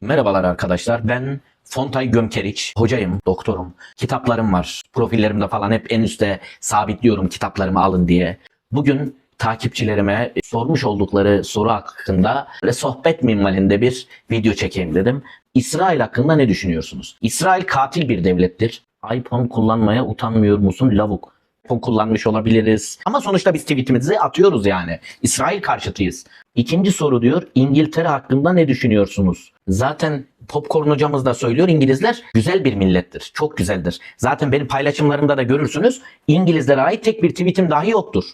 Merhabalar arkadaşlar. Ben Fontay Gömkeriç. Hocayım, doktorum. Kitaplarım var. Profillerimde falan hep en üstte sabitliyorum kitaplarımı alın diye. Bugün takipçilerime sormuş oldukları soru hakkında böyle sohbet minvalinde bir video çekeyim dedim. İsrail hakkında ne düşünüyorsunuz? İsrail katil bir devlettir. iPhone kullanmaya utanmıyor musun lavuk? Kullanmış olabiliriz. Ama sonuçta biz tweetimizi atıyoruz yani. İsrail karşıtıyız. İkinci soru diyor İngiltere hakkında ne düşünüyorsunuz? Zaten Popcorn hocamız da söylüyor İngilizler güzel bir millettir. Çok güzeldir. Zaten benim paylaşımlarımda da görürsünüz İngilizlere ait tek bir tweetim dahi yoktur.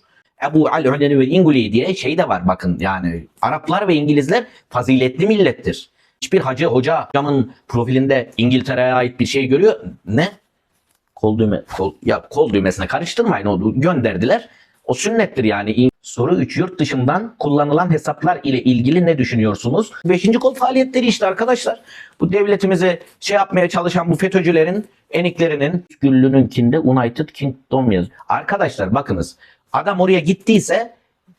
Ebu al-Huleni ve İnguli diye şey de var bakın yani Araplar ve İngilizler faziletli millettir. Hiçbir hacı hoca hocamın profilinde İngiltere'ye ait bir şey görüyor. Ne? Kol düğme kol, ya kol düğmesine karıştırmayın o gönderdiler. O sünnettir yani. Soru 3 yurt dışından kullanılan hesaplar ile ilgili ne düşünüyorsunuz? 5. kol faaliyetleri işte arkadaşlar. Bu devletimizi şey yapmaya çalışan bu FETÖ'cülerin eniklerinin Güllü'nünkinde United Kingdom yaz. Arkadaşlar bakınız adam oraya gittiyse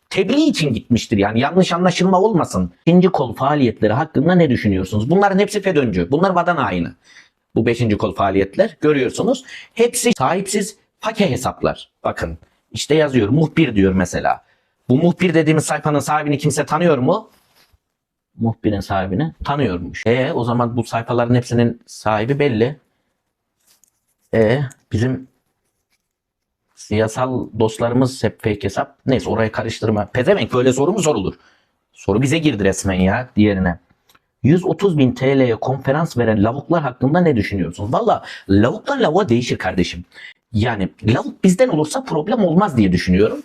tebliğ için gitmiştir yani yanlış anlaşılma olmasın. İkinci kol faaliyetleri hakkında ne düşünüyorsunuz? Bunların hepsi FETÖ'ncü. Bunlar vatan haini. Bu beşinci kol faaliyetler görüyorsunuz. Hepsi sahipsiz fake hesaplar. Bakın işte yazıyor muhbir diyor mesela. Bu muhbir dediğimiz sayfanın sahibini kimse tanıyor mu? Muhbirin sahibini tanıyormuş. E o zaman bu sayfaların hepsinin sahibi belli. E bizim siyasal dostlarımız hep fake hesap. Neyse orayı karıştırma. Pezevenk böyle soru mu sorulur? Soru bize girdi resmen ya diğerine. 130 bin TL'ye konferans veren lavuklar hakkında ne düşünüyorsunuz? Valla lavuktan lavuğa değişir kardeşim. Yani lavuk bizden olursa problem olmaz diye düşünüyorum.